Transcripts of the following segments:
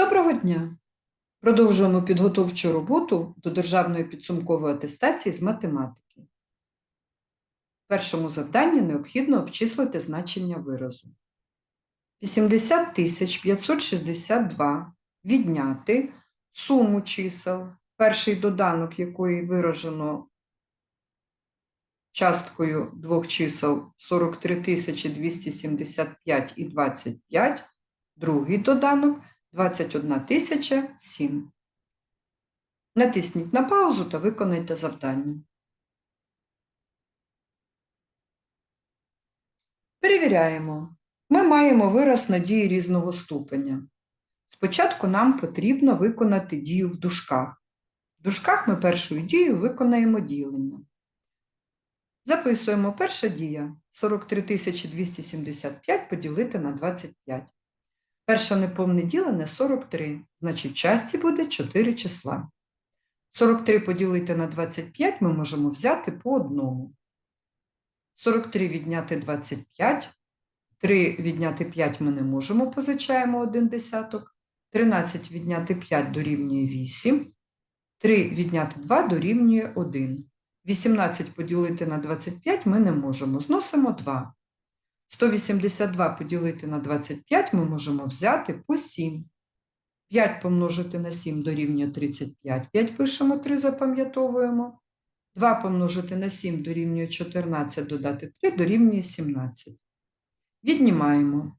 Доброго дня! Продовжуємо підготовчу роботу до державної підсумкової атестації з математики. В першому завданні необхідно обчислити значення виразу. 80 562 відняти суму чисел, перший доданок якої виражено часткою двох чисел 43 275 і 25, другий доданок 21 тисяча 7. Натисніть на паузу та виконайте завдання. Перевіряємо. Ми маємо вираз на дії різного ступеня. Спочатку нам потрібно виконати дію в дужках. В дужках ми першою дією виконаємо ділення. Записуємо перша дія 43 275 поділити на 25. Перше неповне ділене 43, значить, часті буде 4 числа. 43 поділити на 25 ми можемо взяти по одному. 43 відняти 25, 3 відняти 5 ми не можемо, позичаємо 1 десяток. 13 відняти 5 дорівнює 8, 3 відняти 2 дорівнює 1. 18 поділити на 25 ми не можемо, зносимо 2. 182 поділити на 25 ми можемо взяти по 7. 5 помножити на 7 дорівнює 35. 5 пишемо 3, запам'ятовуємо. 2 помножити на 7 дорівнює 14, додати 3 дорівнює 17. Віднімаємо.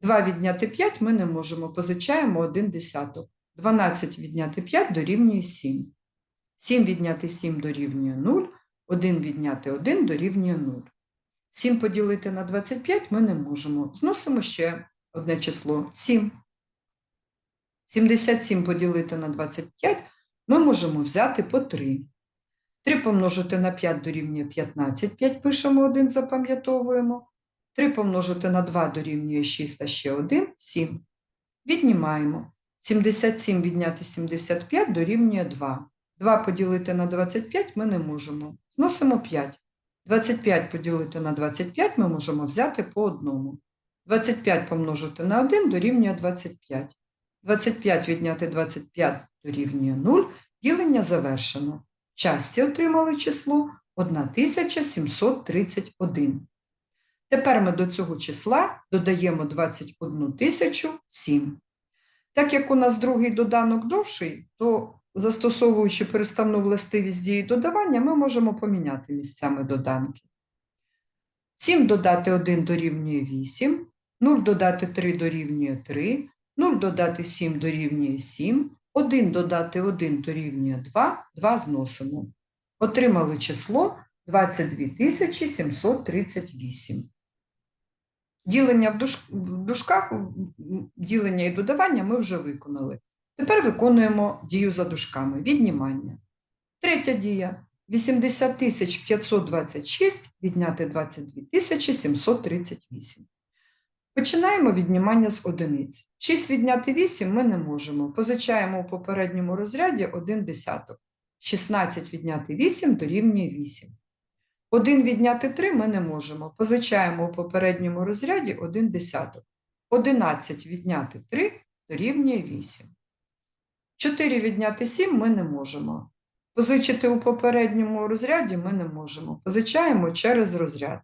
2 відняти 5 ми не можемо, позичаємо 1 десяток. 12 відняти 5 дорівнює 7. 7 відняти 7 дорівнює 0, 1 відняти 1 дорівнює 0. 7 поділити на 25 ми не можемо. Зносимо ще одне число 7. 77 поділити на 25 ми можемо взяти по 3. 3 помножити на 5 дорівнює 15, 5 пишемо 1, запам'ятовуємо. 3 помножити на 2 дорівнює 6, а ще 1 – 7. Віднімаємо. 77 відняти 75 дорівнює 2. 2 поділити на 25 ми не можемо. Зносимо 5. 25 поділити на 25 ми можемо взяти по одному. 25 помножити на 1 дорівнює 25. 25 відняти 25 дорівнює 0. Ділення завершено. Часті отримали число 1731. Тепер ми до цього числа додаємо 21 тисячу 7. Так як у нас другий доданок довший, то застосовуючи переставну властивість дії додавання, ми можемо поміняти місцями доданки. 7 додати 1 дорівнює 8, 0 додати 3 дорівнює 3, 0 додати 7 дорівнює 7, 1 додати 1 дорівнює 2, 2 зносимо. Отримали число 22 738. Ділення в, дужках, ділення і додавання ми вже виконали. Тепер виконуємо дію за дужками. Віднімання. Третя дія. 80 526 відняти 22 738. Починаємо віднімання з одиниць. 6 відняти 8 ми не можемо. Позичаємо у попередньому розряді 1 десяток. 16 відняти 8 дорівнює 8. 1 відняти 3 ми не можемо. Позичаємо у попередньому розряді 1 десяток. 11 відняти 3 дорівнює 8. 4 відняти 7 ми не можемо. Позичити у попередньому розряді ми не можемо. Позичаємо через розряд.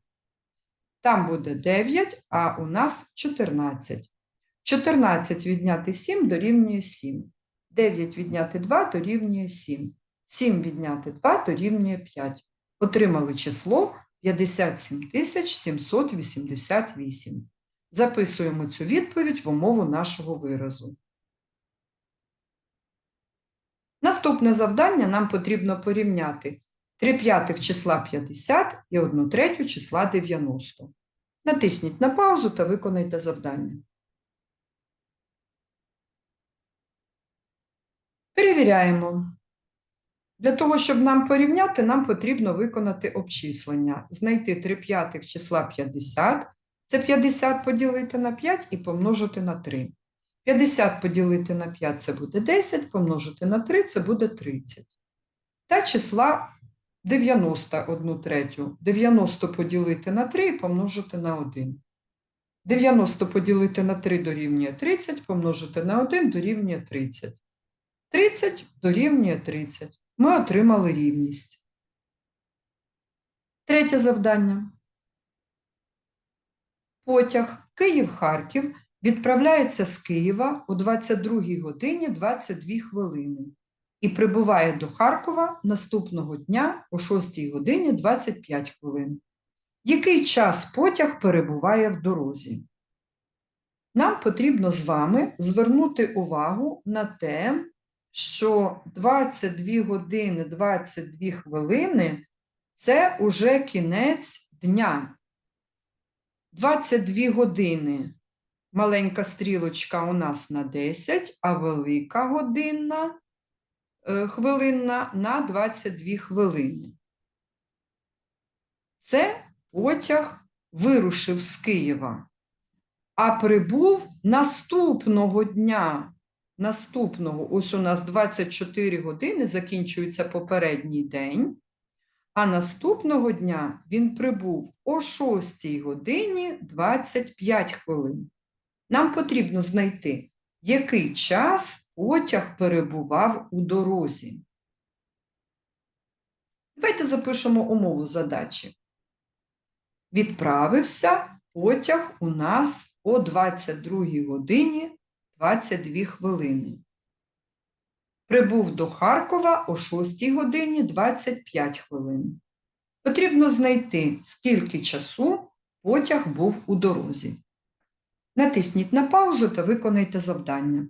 Там буде 9, а у нас 14. 14 відняти 7 дорівнює 7. 9 відняти 2 дорівнює 7. 7 відняти 2 дорівнює 5. Отримали число 57 788. Записуємо цю відповідь в умову нашого виразу. Наступне завдання нам потрібно порівняти 3 п'ятих числа 50 і 1 третю числа 90. Натисніть на паузу та виконайте завдання. Перевіряємо. Для того, щоб нам порівняти, нам потрібно виконати обчислення. Знайти 3 п'ятих числа 50. Це 50 поділити на 5 і помножити на 3. 50 поділити на 5 це буде 10, помножити на 3 це буде 30. Та числа 91 третю. 90 поділити на 3 і помножити на 1. 90 поділити на 3 дорівнює 30, помножити на 1 дорівнює 30. 30 дорівнює 30. Ми отримали рівність. Третє завдання. Потяг Київ-Харків відправляється з Києва о 22 годині 22 хвилини і прибуває до Харкова наступного дня о 6 годині 25 хвилин. Який час потяг перебуває в дорозі? Нам потрібно з вами звернути увагу на те, що 22 години 22 хвилини це уже кінець дня. 22 години маленька стрілочка у нас на 10, а велика годинна е, хвилинна на 22 хвилини. Це потяг вирушив з Києва, а прибув наступного дня. Наступного, ось у нас 24 години, закінчується попередній день, а наступного дня він прибув о 6 годині 25 хвилин. Нам потрібно знайти, який час потяг перебував у дорозі. Давайте запишемо умову задачі. Відправився потяг у нас о 22 годині 22 хвилини. Прибув до Харкова о 6 годині 25 хвилин. Потрібно знайти, скільки часу потяг був у дорозі. Натисніть на паузу та виконайте завдання.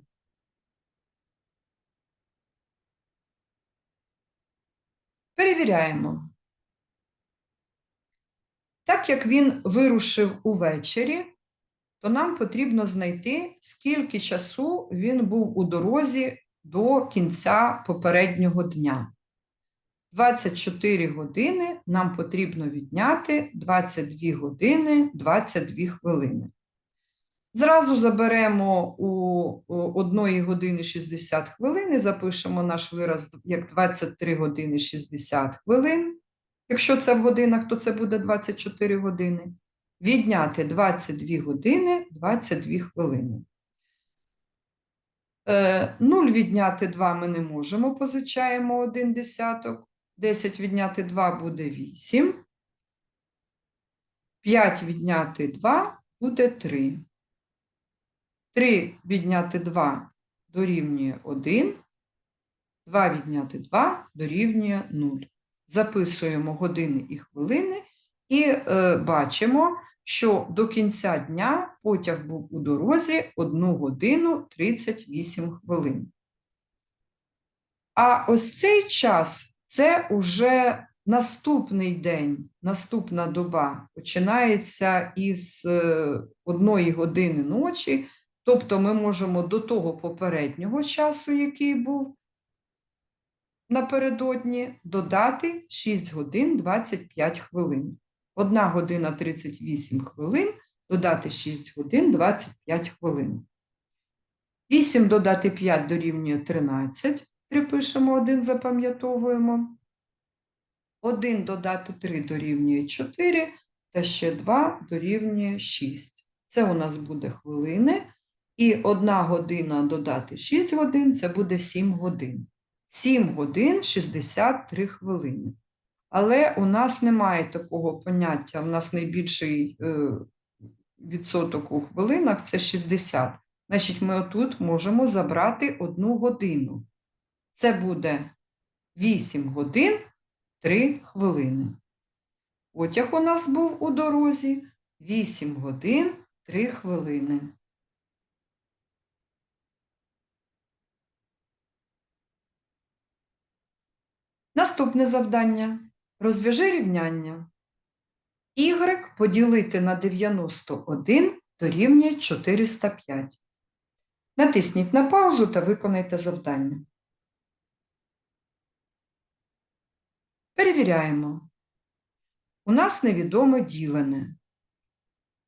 Перевіряємо. Так як він вирушив увечері, то нам потрібно знайти, скільки часу він був у дорозі до кінця попереднього дня. 24 години нам потрібно відняти 22 години 22 хвилини. Зразу заберемо у 1 години 60 хвилин і запишемо наш вираз як 23 години 60 хвилин. Якщо це в годинах, то це буде 24 години. Відняти 22 години 22 хвилини. 0 відняти 2 ми не можемо, позичаємо 1 десяток. 10 відняти 2 буде 8. 5 відняти 2 буде 3. 3 відняти 2 дорівнює 1. 2 відняти 2 дорівнює 0. Записуємо години і хвилини і е, бачимо, що до кінця дня потяг був у дорозі 1 годину 38 хвилин. А ось цей час це уже наступний день, наступна доба починається із 1 е, години ночі, тобто ми можемо до того попереднього часу, який був напередодні, додати 6 годин 25 хвилин. 1 година 38 хвилин, додати 6 годин 25 хвилин. 8 додати 5 дорівнює 13. Припишемо 1, запам'ятовуємо. 1 додати 3 дорівнює 4, та ще 2 дорівнює 6. Це у нас буде хвилини. І 1 година додати 6 годин це буде 7 годин. 7 годин 63 хвилини. Але у нас немає такого поняття, у нас найбільший е, відсоток у хвилинах це 60. Значить, ми отут можемо забрати одну годину. Це буде 8 годин 3 хвилини. Потяг у нас був у дорозі 8 годин 3 хвилини. Наступне завдання. Розв'яжи рівняння. Y поділити на 91 дорівнює 405. Натисніть на паузу та виконайте завдання. Перевіряємо. У нас невідоме ділене.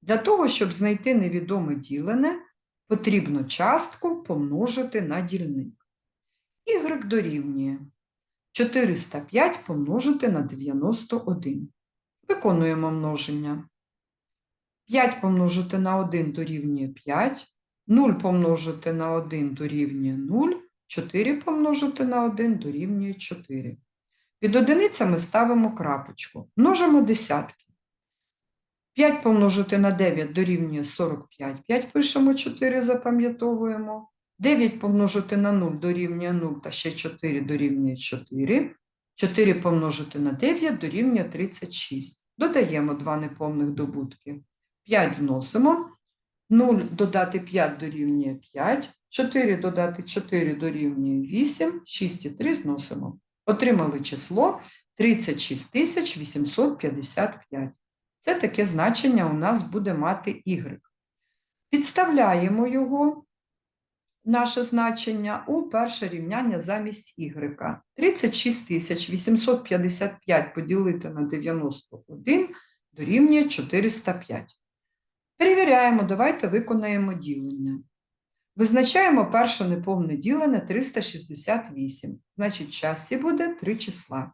Для того, щоб знайти невідоме ділене, потрібно частку помножити на дільник. Y дорівнює 405 помножити на 91. Виконуємо множення. 5 помножити на 1 дорівнює 5, 0 помножити на 1 дорівнює 0, 4 помножити на 1 дорівнює 4. Під одиницями ставимо крапочку. Множимо десятки. 5 помножити на 9 дорівнює 45. 5 пишемо 4, запам'ятовуємо. 9 помножити на 0 дорівнює 0 та ще 4 дорівнює 4. 4 помножити на 9 дорівнює 36. Додаємо два неповних добутки. 5 зносимо. 0 додати 5 дорівнює 5. 4 додати 4 дорівнює 8. 6 і 3 зносимо. Отримали число 36 855. Це таке значення у нас буде мати y. Підставляємо його, наше значення, у перше рівняння замість y. 36 855 поділити на 91 дорівнює 405. Перевіряємо, давайте виконаємо ділення. Визначаємо перше неповне ділене 368. Значить, в часті буде 3 числа.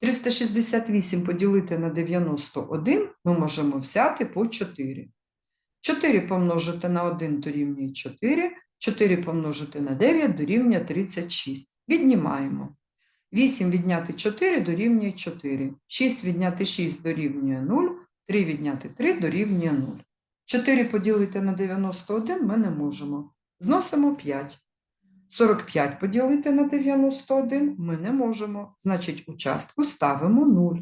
368 поділити на 91 ми можемо взяти по 4. 4 помножити на 1 дорівнює 4, 4 помножити на 9 дорівнює 36. Віднімаємо. 8 відняти 4 дорівнює 4, 6 відняти 6 дорівнює 0, 3 відняти 3 дорівнює 0. 4 поділити на 91 ми не можемо. Зносимо 5. 45 поділити на 91 ми не можемо. Значить, у частку ставимо 0.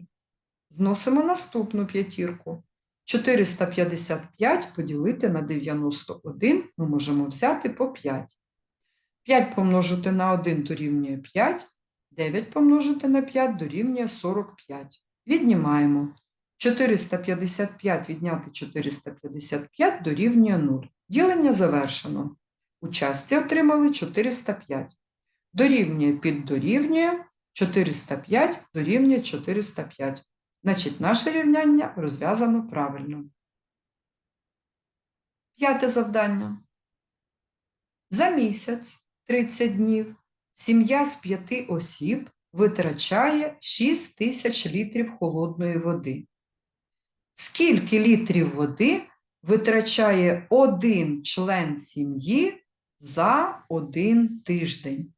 Зносимо наступну п'ятірку. 455 поділити на 91 ми можемо взяти по 5. 5 помножити на 1 дорівнює 5, 9 помножити на 5 дорівнює 45. Віднімаємо. 455 відняти 455 дорівнює 0. Ділення завершено. У часті отримали 405. Дорівнює під дорівнює 405 дорівнює 405. Значить, наше рівняння розв'язано правильно. П'яте завдання. За місяць 30 днів сім'я з п'яти осіб витрачає 6 тисяч літрів холодної води. Скільки літрів води витрачає один член сім'ї за один тиждень?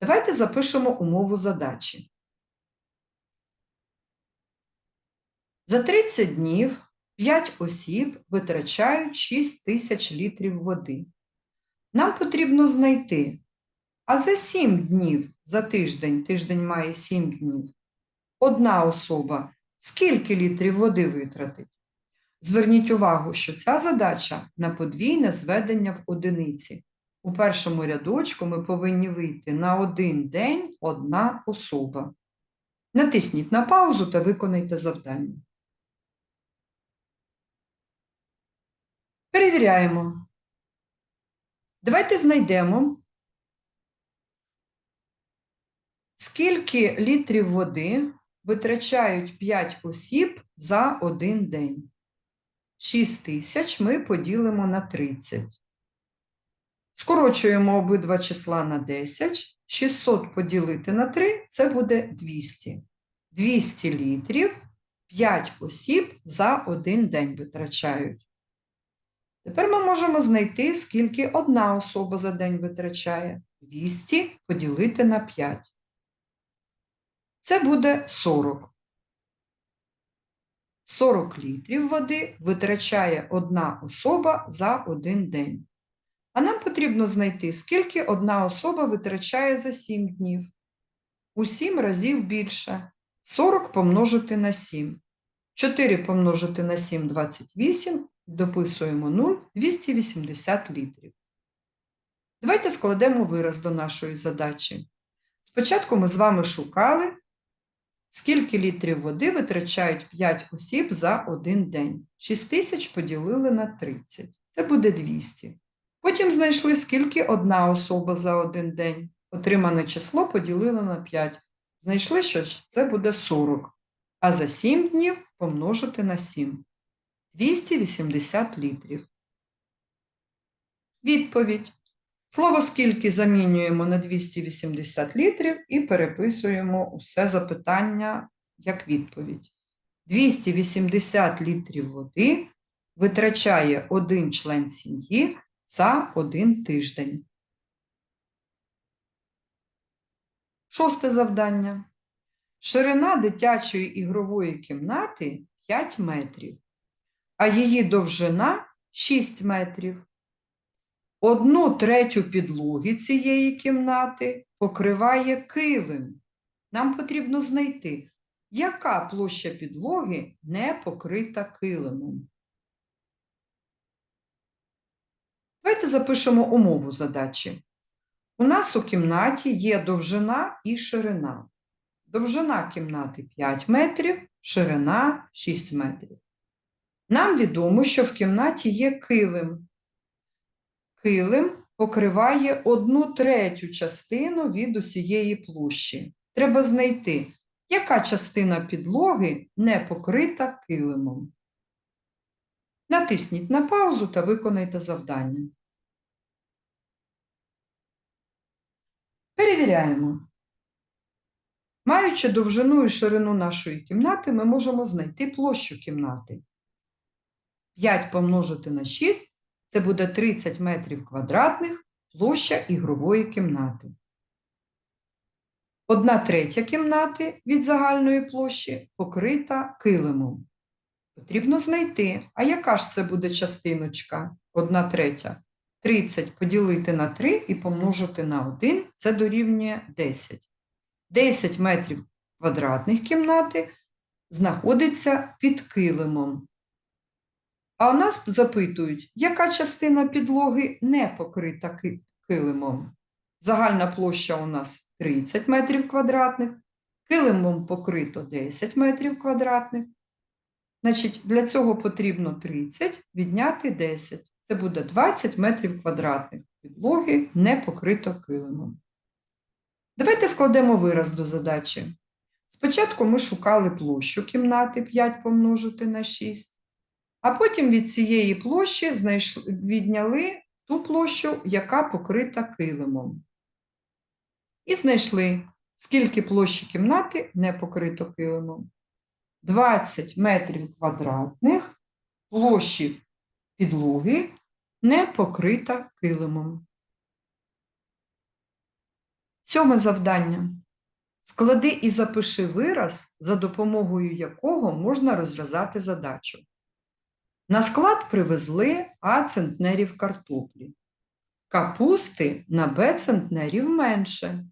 Давайте запишемо умову задачі. За 30 днів 5 осіб витрачають 6 тисяч літрів води. Нам потрібно знайти, а за 7 днів за тиждень, тиждень має 7 днів, одна особа скільки літрів води витратить? Зверніть увагу, що ця задача на подвійне зведення в одиниці. У першому рядочку ми повинні вийти на один день одна особа. Натисніть на паузу та виконайте завдання. Перевіряємо. Давайте знайдемо, скільки літрів води витрачають 5 осіб за один день. 6 тисяч ми поділимо на 30. Скорочуємо обидва числа на 10. 600 поділити на 3 це буде 200. 200 літрів 5 осіб за один день витрачають. Тепер ми можемо знайти, скільки одна особа за день витрачає. 200 поділити на 5. Це буде 40. 40 літрів води витрачає одна особа за один день. А нам потрібно знайти, скільки одна особа витрачає за 7 днів. У 7 разів більше. 40 помножити на 7. 4 помножити на 7 – 28, дописуємо 0 – 280 літрів. Давайте складемо вираз до нашої задачі. Спочатку ми з вами шукали, скільки літрів води витрачають 5 осіб за один день. 6 тисяч поділили на 30. Це буде 200. Потім знайшли, скільки одна особа за один день. Отримане число поділили на 5. Знайшли, що це буде 40. А за 7 днів помножити на 7. 280 літрів. Відповідь. Слово скільки замінюємо на 280 літрів і переписуємо усе запитання як відповідь. 280 літрів води витрачає один член сім'ї за один тиждень. Шосте завдання. Ширина дитячої ігрової кімнати 5 метрів, а її довжина 6 метрів. Одну третю підлоги цієї кімнати покриває килим. Нам потрібно знайти, яка площа підлоги не покрита килимом. Давайте запишемо умову задачі. У нас у кімнаті є довжина і ширина. Довжина кімнати 5 метрів, ширина 6 метрів. Нам відомо, що в кімнаті є килим. Килим покриває одну третю частину від усієї площі. Треба знайти, яка частина підлоги не покрита килимом. Натисніть на паузу та виконайте завдання. Перевіряємо. Маючи довжину і ширину нашої кімнати, ми можемо знайти площу кімнати. 5 помножити на 6 це буде 30 метрів квадратних площа ігрової кімнати. Одна третя кімнати від загальної площі покрита килимом. Потрібно знайти, а яка ж це буде частиночка? Одна третя. 30 поділити на 3 і помножити на 1 – це дорівнює 10. 10 метрів квадратних кімнати знаходиться під килимом. А у нас запитують, яка частина підлоги не покрита килимом. Загальна площа у нас 30 метрів квадратних, килимом покрито 10 метрів квадратних. Значить, для цього потрібно 30 відняти 10. Це буде 20 метрів квадратних підлоги не покрито килимом. Давайте складемо вираз до задачі. Спочатку ми шукали площу кімнати 5 помножити на 6, а потім від цієї площі знайшли, відняли ту площу, яка покрита килимом. І знайшли, скільки площі кімнати не покрито килимом. 20 метрів квадратних площі підлоги не покрита килимом. Сьоме завдання. Склади і запиши вираз, за допомогою якого можна розв'язати задачу. На склад привезли А центнерів картоплі. Капусти на Б центнерів менше.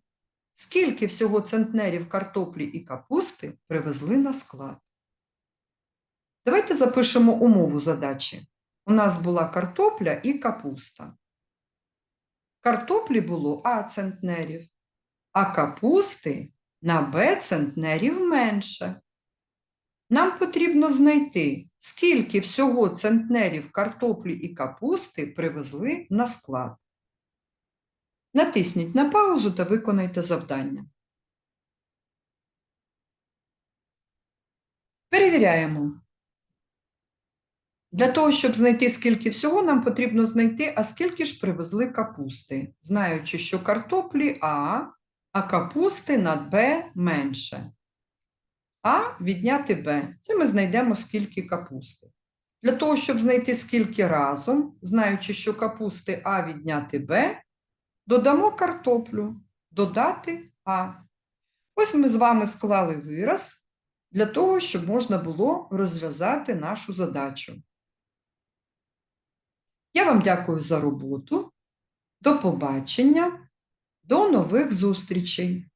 Скільки всього центнерів картоплі і капусти привезли на склад? Давайте запишемо умову задачі. У нас була картопля і капуста. Картоплі було А центнерів, а капусти на Б центнерів менше. Нам потрібно знайти, скільки всього центнерів картоплі і капусти привезли на склад. Натисніть на паузу та виконайте завдання. Перевіряємо. Для того, щоб знайти, скільки всього, нам потрібно знайти, а скільки ж привезли капусти, знаючи, що картоплі А, а капусти над Б менше. А відняти Б. Це ми знайдемо скільки капусти. Для того, щоб знайти скільки разом, знаючи, що капусти А відняти Б, додамо картоплю, додати А. Ось ми з вами склали вираз для того, щоб можна було розв'язати нашу задачу. Я вам дякую за роботу. До побачення, до нових зустрічей!